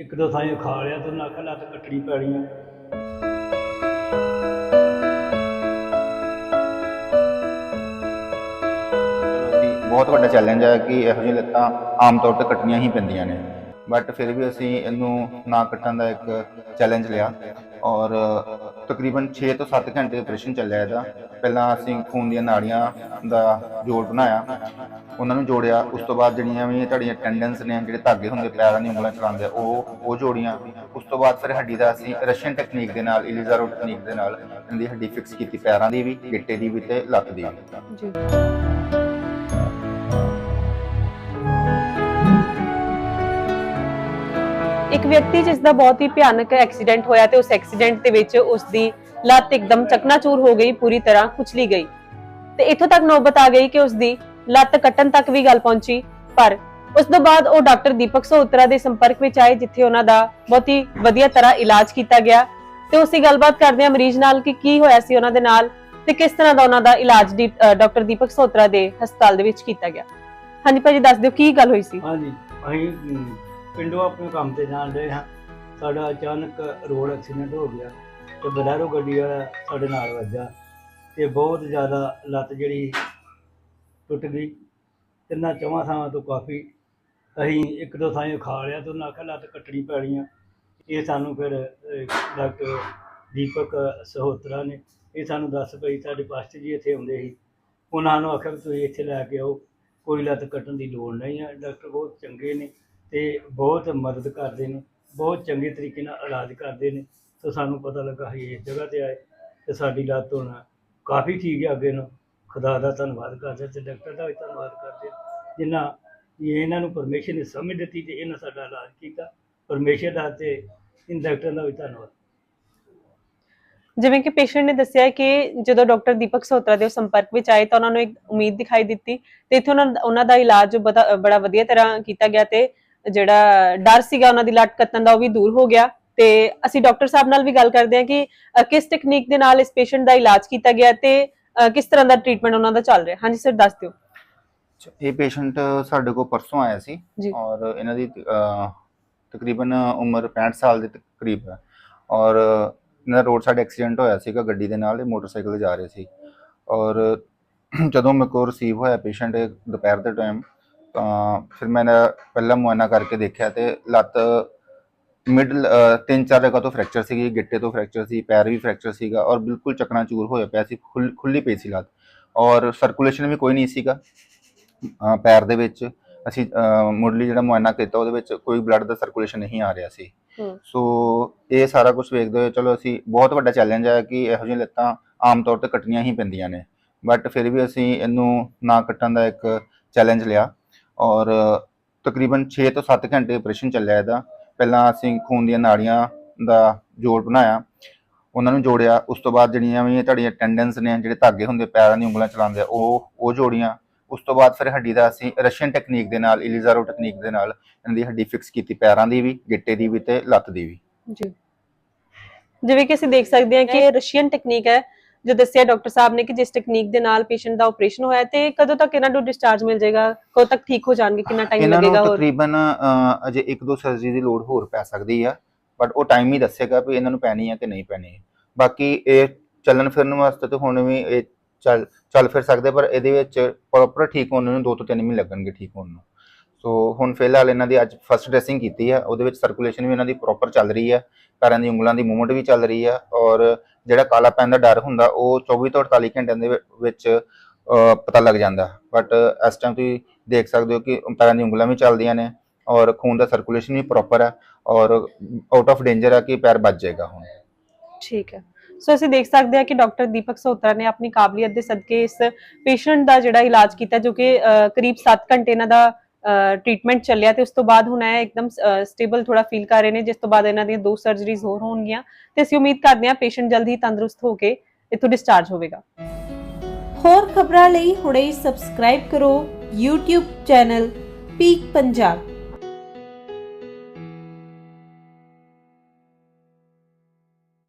ਇੱਕ ਦੋ ਥਾਂ ਖਾ ਲਿਆ ਤੇ ਨੱਕ ਲੱਤ ਕੱਟਣੀ ਪੈਣੀ ਆ। ਅਸੀਂ ਬਹੁਤ ਵੱਡਾ ਚੈਲੰਜ ਹੈ ਕਿ ਇਹੋ ਜਿਹੀਆਂ ਲੱਤਾਂ ਆਮ ਤੌਰ ਤੇ ਕੱਟਣੀਆਂ ਹੀ ਪੈਂਦੀਆਂ ਨੇ। ਬਟ ਫਿਰ ਵੀ ਅਸੀਂ ਇਹਨੂੰ ਨਾ ਕੱਟਣ ਦਾ ਇੱਕ ਚੈਲੰਜ ਲਿਆ। ਔਰ ਤਕਰੀਬਨ 6 ਤੋਂ 7 ਘੰਟੇ ਆਪਰੇਸ਼ਨ ਚੱਲਿਆ ਇਹਦਾ। ਪਹਿਲਾਂ ਅਸੀਂ ਖੂਨ ਦੀਆਂ ਨਾੜੀਆਂ ਦਾ ਜੋੜ ਬਣਾਇਆ। ਉਹਨਾਂ ਨੂੰ ਜੋੜਿਆ। ਉਸ ਤੋਂ ਬਾਅਦ ਜਿਹੜੀਆਂ ਵੀ ਤੁਹਾਡੀਆਂ ਟੈਂਡਨਸ ਨੇ ਜਿਹੜੇ ਧਾਗੇ ਹੁੰਦੇ ਪੈਰਾਂ ਦੀਆਂ ਉਂਗਲਾਂ ਚਲਾਉਂਦੇ ਆ, ਉਹ ਉਹ ਜੋੜੀਆਂ। ਉਸ ਤੋਂ ਬਾਅਦ ਫਿਰ ਹੱਡੀ ਦਾ ਅਸੀਂ ਰਸ਼ੀਅਨ ਟੈਕਨੀਕ ਦੇ ਨਾਲ ਇਲੀਜ਼ਾਰੋ ਟੈਕਨੀਕ ਦੇ ਨਾਲ ਇਹਦੀ ਹੱਡੀ ਫਿਕਸ ਕੀਤੀ ਪੈਰਾਂ ਦੀ ਵੀ ਗਿੱਟੇ ਦੀ ਵੀ ਤੇ ਲੱਤ ਦੀ ਵੀ। ਜੀ। ਇੱਕ ਵਿਅਕਤੀ ਜਿਸ ਦਾ ਬਹੁਤ ਹੀ ਭਿਆਨਕ ਐਕਸੀਡੈਂਟ ਹੋਇਆ ਤੇ ਉਸ ਐਕਸੀਡੈਂਟ ਦੇ ਵਿੱਚ ਉਸ ਦੀ ਲੱਤ ਇੱਕਦਮ ਚਕਨਾਚੂਰ ਹੋ ਗਈ, ਪੂਰੀ ਤਰ੍ਹਾਂ ਕੁਚਲੀ ਗਈ। ਤੇ ਇੱਥੋਂ ਤੱਕ ਨੌਬਤ ਆ ਗਈ ਕਿ ਉਸ ਦੀ ਲੱਤ ਕੱਟਣ ਤੱਕ ਵੀ ਗੱਲ ਪਹੁੰਚੀ, ਪਰ ਉਸ ਤੋਂ ਬਾਅਦ ਉਹ ਡਾਕਟਰ ਦੀਪਕ ਸੋਤਰਾ ਦੇ ਸੰਪਰਕ ਵਿੱਚ ਆਏ, ਜਿੱਥੇ ਉਹਨਾਂ ਦਾ ਬਹੁਤ ਹੀ ਵਧੀਆ ਤਰ੍ਹਾਂ ਇਲਾਜ ਕੀਤਾ ਗਿਆ। ਤੇ ਉਸੇ ਗੱਲਬਾਤ ਕਰਦੇ ਆ ਮਰੀਜ਼ ਨਾਲ ਕਿ ਕੀ ਹੋਇਆ ਸੀ ਉਹਨਾਂ ਦੇ ਨਾਲ ਤੇ ਕਿਸ ਤਰ੍ਹਾਂ ਦਾ ਉਹਨਾਂ ਦਾ ਇਲਾਜ ਡਾਕਟਰ ਦੀਪਕ ਸੋਤਰਾ ਦੇ ਹਸਪਤਾਲ ਦੇ ਵਿੱਚ ਕੀਤਾ ਗਿਆ। ਹਾਂਜੀ ਭਾਜੀ, ਦੱਸ ਦਿਓ ਕੀ ਗੱਲ ਹੋਈ ਸੀ? ਹਾਂਜੀ, ਅਸੀਂ ਪਿੰਡੋਂ ਆਪਣੇ ਕੰਮ ਤੇ ਜਾਣ ਰਹੇ ਹਾਂ। ਸਾਡਾ ਅਚਾਨਕ ਰੋਡ ਐਕਸੀਡੈਂਟ ਹੋ ਗਿਆ ਤੇ ਬਲੈਰੋ ਗੱਡੀ ਵਾਲਾ ਸਾਡੇ ਨਾਲ ਵੱਜਾ ਤੇ ਬਹੁਤ ਜ਼ਿਆਦਾ ਲੱਤ ਜਿਹੜੀ ਟੁੱਟ ਗਈ। ਤਿੰਨਾਂ ਚੌਵਾਂ ਥਾਵਾਂ ਤੋਂ ਕਾਫੀ ਅਸੀਂ ਇੱਕ ਦੋ ਥਾਂ ਖਾ ਲਿਆ ਤੇ ਉਹਨਾਂ ਆਖਿਆ ਲੱਤ ਕੱਟਣੀ ਪੈਣੀ ਆ। ਇਹ ਸਾਨੂੰ ਫਿਰ ਡਾਕਟਰ ਦੀਪਕ ਸਹੋਤਰਾ ਨੇ ਇਹ ਸਾਨੂੰ ਦੱਸ ਪਈ, ਸਾਡੇ ਪਾਸਟਰ ਜੀ ਇੱਥੇ ਆਉਂਦੇ ਸੀ। ਉਹਨਾਂ ਨੂੰ ਆਖਿਆ ਵੀ ਤੁਸੀਂ ਇੱਥੇ ਲੈ ਕੇ ਆਓ, ਕੋਈ ਲੱਤ ਕੱਟਣ ਦੀ ਲੋੜ ਨਹੀਂ ਹੈ ਡਾਕਟਰ ਬਹੁਤ ਚੰਗੇ ਨੇ। ਤੇ ਬਹੁਤ ਮਦਦ ਕਰਦੇ ਨੇ, ਬਹੁਤ ਚੰਗੇ ਤਰੀਕੇ ਨਾਲ ਇਲਾਜ ਕਰਦੇ ਨੇ। ਤੇ ਸਾਨੂੰ ਪਤਾ ਲੱਗਾ ਅਸੀਂ ਇਸ ਜਗ੍ਹਾ ਤੇ ਆਏ ਤੇ ਸਾਡੀ ਲੱਤ ਹੁਣ ਕਾਫੀ ਠੀਕ ਹੈ, ਅੱਗੇ ਨੂੰ ਖੁਦਾ ਦਾ ਧੰਨਵਾਦ ਕਰਦੇ ਤੇ ਡਾਕਟਰ ਦਾ ਵੀ ਧੰਨਵਾਦ ਕਰਦੇ ਜਿਨ੍ਹਾਂ ਇਹਨਾਂ ਨੂੰ ਪਰਮੇਸ਼ਰ ਨੇ ਸਮਝ ਦਿੱਤੀ ਤੇ ਇਹਨਾਂ ਸਾਡਾ ਇਲਾਜ ਕੀਤਾ। ਪਰਮੇਸ਼ਰ ਦਾ ਤੇ ਇਨ ਡਾਕਟਰ ਦਾ ਵੀ ਧੰਨਵਾਦ। ਜਿਵੇਂ ਕਿ ਪੇਸ਼ੈਂਟ ਨੇ ਦੱਸਿਆ ਕਿ ਜਦੋਂ ਡਾਕਟਰ ਦੀਪਕ ਸੋਤਰਾ ਦੇ ਸੰਪਰਕ ਵਿੱਚ ਆਏ ਤਾਂ ਉਹਨਾਂ ਨੂੰ ਇੱਕ ਉਮੀਦ ਦਿਖਾਈ ਦਿੱਤੀ ਤੇ ਇੱਥੇ ਉਹਨਾਂ ਦਾ ਇਲਾਜ ਬਤਾ- ਬੜਾ ਵਧੀਆ ਤਰ੍ਹਾਂ ਕੀਤਾ ਗਿਆ ਤੇ ਜਿਹੜਾ ਡਰ ਸੀਗਾ ਉਹਨਾਂ ਦੀ ਲੱਤ ਕੱਟਣ ਦਾ ਉਹ ਵੀ ਦੂਰ ਹੋ ਗਿਆ। ਤੇ ਅਸੀਂ ਡਾਕਟਰ ਸਾਹਿਬ ਨਾਲ ਵੀ ਗੱਲ ਕਰਦੇ ਹਾਂ ਕਿ ਕਿਸ ਟੈਕਨੀਕ ਦੇ ਨਾਲ ਇਸ ਪੇਸ਼ੈਂਟ ਦਾ ਇਲਾਜ ਕੀਤਾ ਗਿਆ ਤੇ ਕਿਸ ਤਰ੍ਹਾਂ ਦਾ ਟ੍ਰੀਟਮੈਂਟ ਉਹਨਾਂ ਦਾ ਚੱਲ ਰਿਹਾ। ਹਾਂਜੀ ਸਰ ਦੱਸ ਦਿਓ। ਇਹ ਪੇਸ਼ੈਂਟ ਸਾਡੇ ਕੋਲ ਪਰਸੋਂ ਆਇਆ ਸੀ। ਔਰ ਇਹਨਾਂ ਦੀ ਤਕਰੀਬਨ ਉਮਰ 65 ਸਾਲ ਦੇ ਤਕਰੀਬ ਹੈ। ਔਰ ਇਹਨਾਂ ਰੋਡ ਸਾਈਡ ਐਕਸੀਡੈਂਟ ਹੋਇਆ ਸੀਗਾ ਗੱਡੀ ਦੇ ਨਾਲ ਇਹ ਮੋਟਰਸਾਈਕਲ ਤੇ ਜਾ ਰਹੇ ਸੀ। ਔਰ ਜਦੋਂ ਮੇਰੇ ਕੋਲ ਰਿਸੀਵ ਹੋਇਆ ਪੇਸ਼ੈਂਟ ਦੁਪਹਿਰ ਦੇ ਟਾਈਮ ਤਾਂ ਫਿਰ ਮੈਂ ਪਹਿਲਾ ਮੁਆਇਨਾ ਕਰਕੇ ਦੇਖਿਆ ਤੇ ਲੱਤ ਮਿਡਲ ਤਿੰਨ ਚਾਰ ਜਗ੍ਹਾ ਤੋਂ ਫ੍ਰੈਕਚਰ ਸੀਗੀ ਗਿੱਟੇ ਤੋਂ ਫ੍ਰੈਕਚਰ ਸੀ ਪੈਰ ਵੀ ਫ੍ਰੈਕਚਰ ਸੀਗਾ ਔਰ ਬਿਲਕੁਲ ਚਕਨਾਚੂਰ ਹੋਇਆ ਪਿਆ ਸੀ ਖੁੱਲ- ਪਈ ਸੀ ਲੱਤ ਔਰ ਸਰਕੂਲੇਸ਼ਨ ਵੀ ਕੋਈ ਨਹੀਂ ਸੀਗਾ ਪੈਰ ਦੇ ਵਿੱਚ। ਅਸੀਂ ਮੁੱਢਲੀ ਜਿਹੜਾ ਮੁਆਇਨਾ ਕੀਤਾ ਉਹਦੇ ਵਿੱਚ ਕੋਈ ਬਲੱਡ ਦਾ ਸਰਕੂਲੇਸ਼ਨ ਨਹੀਂ ਆ ਰਿਹਾ ਸੀ। ਸੋ ਇਹ ਸਾਰਾ ਕੁਝ ਵੇਖਦੇ ਹੋਏ ਚਲੋ ਅਸੀਂ ਬਹੁਤ ਵੱਡਾ ਚੈਲੰਜ ਹੈ ਕਿ ਇਹੋ ਜਿਹੀਆਂ ਲੱਤਾਂ ਆਮ ਤੌਰ ਤੇ ਕੱਟਣੀਆਂ ਹੀ ਪੈਂਦੀਆਂ ਨੇ। ਬਟ ਫਿਰ ਵੀ ਅਸੀਂ ਇਹਨੂੰ ਨਾ ਕੱਟਣ ਦਾ ਇੱਕ ਚੈਲੰਜ ਲਿਆ। ਔਰ ਤਕਰੀਬਨ 6 ਤੋਂ 7 ਘੰਟੇ ਆਪਰੇਸ਼ਨ ਚੱਲਿਆ ਇਹਦਾ। ਪਹਿਲਾਂ ਅਸੀਂ ਖੂਨ ਦੀਆਂ ਨਾੜੀਆਂ ਦਾ ਜੋੜ ਬਣਾਇਆ ਉਹਨਾਂ ਨੂੰ ਜੋੜਿਆ ਉਸ ਤੋਂ ਬਾਅਦ ਜਿਹੜੀਆਂ ਵੀ ਤੁਹਾਡੀਆਂ ਟੈਂਡਨਸ ਨੇ ਜਿਹੜੇ ਧਾਗੇ ਹੁੰਦੇ ਪੈਰਾਂ ਦੀਆਂ ਉਂਗਲਾਂ ਚਲਾਉਂਦੇ ਆ, ਉਹ ਉਹ ਜੋੜੀਆਂ। ਉਸ ਤੋਂ ਬਾਅਦ ਫਿਰ ਹੱਡੀ ਦਾ ਅਸੀਂ ਰਸ਼ੀਅਨ ਟੈਕਨੀਕ ਦੇ ਨਾਲ ਇਲੀਜ਼ਾਰੋ ਟੈਕਨੀਕ ਦੇ ਨਾਲ ਇਹਦੀ ਹੱਡੀ ਫਿਕਸ ਕੀਤੀ ਪੈਰਾਂ ਦੀ ਵੀ ਗਿੱਟੇ ਦੀ ਵੀ ਤੇ ਲੱਤ ਦੀ ਵੀ। ਜੀ। ਜਿਵੇਂ ਕਿ ਅਸੀਂ ਦੇਖ ਸਕਦੇ ਹਾਂ ਕਿ ਇਹ ਰਸ਼ੀਅਨ ਟੈਕਨੀਕ ਹੈ ਜੋ ਦੱਸਿਆ ਡਾਕਟਰ ਸਾਹਿਬ ਨੇ ਕਿ ਜਿਸ ਟੈਕਨੀਕ ਦੇ ਨਾਲ ਪੇਸ਼ੈਂਟ ਦਾ ਆਪਰੇਸ਼ਨ ਹੋਇਆ ਤੇ ਕਦੋਂ ਤੱਕ ਇਹਨਾਂ ਨੂੰ ਡਿਸਚਾਰਜ ਮਿਲ ਜਾਏਗਾ? ਕਦੋਂ ਤੱਕ ਠੀਕ ਹੋ ਜਾਣਗੇ? ਕਿੰਨਾ ਟਾਈਮ ਇਹਨਾਂ ਨੂੰ ਲੱਗੇਗਾ ਹੋਰ ਤਕਰੀਬਨ ਅਜੇ ਇੱਕ ਦੋ ਸਰਜਰੀ ਦੀ ਲੋੜ ਹੋਰ ਪੈ ਸਕਦੀ ਆ ਬਟ ਉਹ ਟਾਈਮ ਹੀ ਦੱਸੇਗਾ ਵੀ ਇਹਨਾਂ ਨੂੰ ਪੈਣੀ ਹੈ ਕਿ ਨਹੀਂ ਪੈਣੀ। ਬਾਕੀ ਇਹ ਚੱਲਣ ਫਿਰਨ ਵਾਸਤੇ ਤਾਂ ਹੁਣ ਵੀ ਇਹ ਚੱਲ ਚੱਲ ਫਿਰ ਸਕਦੇ ਪਰ ਇਹਦੇ ਵਿੱਚ ਪ੍ਰੋਪਰ ਠੀਕ ਹੋਣ ਨੂੰ 2 ਤੋਂ 3 ਮਹੀਨੇ ਲੱਗਣਗੇ ਠੀਕ ਹੋਣ ਨੂੰ। ਸੋ ਹੁਣ ਫਿਲਹਾਲ ਇਹਨਾਂ ਦੀ ਅੱਜ ਫਸਟ ਡ੍ਰੈਸਿੰਗ ਕੀਤੀ ਆ, ਉਹਦੇ ਵਿੱਚ ਸਰਕੂਲੇਸ਼ਨ ਵੀ ਇਹਨਾਂ ਦੀ ਪ੍ਰੋਪਰ ਚੱਲ ਰਹੀ ਆ, ਪੈਰਾਂ ਦੀ ਉਂਗਲਾਂ ਦੀ ਮੂਵਮੈਂਟ ਵੀ ਚੱਲ ਰਹੀ ਆ ਔਰ ਜਿਹੜਾ ਕਾਲਾ ਪੈਣ ਦਾ ਡਰ ਹੁੰਦਾ, ਉਹ 24 ਤੋਂ 48 ਘੰਟਿਆਂ ਦੇ ਵਿੱਚ ਪਤਾ ਲੱਗ ਜਾਂਦਾ। ਬਟ ਇਸ ਟਾਈਮ ਤੁਸੀਂ ਦੇਖ ਸਕਦੇ ਹੋ ਕਿ ਪੈਰਾਂ ਦੀ ਉਂਗਲਾਂ ਵੀ ਚੱਲਦੀਆਂ ਨੇ ਔਰ ਖੂਨ ਦਾ ਸਰਕੂਲੇਸ਼ਨ ਵੀ ਪ੍ਰੋਪਰ ਹੈ ਔਰ ਆਊਟ ਆਫ ਡੇਂਜਰ ਹੈ ਕਿ ਪੈਰ ਬਚ ਜਾਏਗਾ ਹੁਣ। ਠੀਕ ਹੈ। ਸੋ ਅਸੀਂ ਦੇਖ ਸਕਦੇ ਹਾਂ ਕਿ ਡਾਕਟਰ ਦੀਪਕ ਸੋਤਰਾ ਨੇ ਆਪਣੀ ਕਾਬਲੀਅਤ ਦੇ ਸਦਕੇ ਇਸ ਪੇਸ਼ੈਂਟ ਦਾ ਜਿਹੜਾ ਇਲਾਜ ਕੀਤਾ ਜੋ ਕਿ ਕਰੀਬ 7 ਘੰਟੇ ਇਹਨਾਂ ਦਾ ਟ੍ਰੀਟਮੈਂਟ ਚੱਲਿਆ ਤੇ ਉਸ ਤੋਂ ਬਾਅਦ ਹੁਣ ਇਹ ਇੱਕਦਮ ਸਟੇਬਲ ਥੋੜਾ ਫੀਲ ਕਰ ਰਹੇ ਨੇ, ਜਿਸ ਤੋਂ ਬਾਅਦ ਇਹਨਾਂ ਦੀਆਂ ਦੋ ਸਰਜਰੀਜ਼ ਹੋਰ ਹੋਣਗੀਆਂ ਤੇ ਅਸੀਂ ਉਮੀਦ ਕਰਦੇ ਹਾਂ ਪੇਸ਼ੈਂਟ ਜਲਦੀ ਤੰਦਰੁਸਤ ਹੋ ਕੇ ਇੱਥੋਂ ਡਿਸਚਾਰਜ ਹੋਵੇਗਾ। ਹੋਰ ਖਬਰਾਂ ਲਈ ਹੁਣੇ ਸਬਸਕ੍ਰਾਈਬ ਕਰੋ YouTube ਚੈਨਲ ਪੀਕ ਪੰਜਾਬ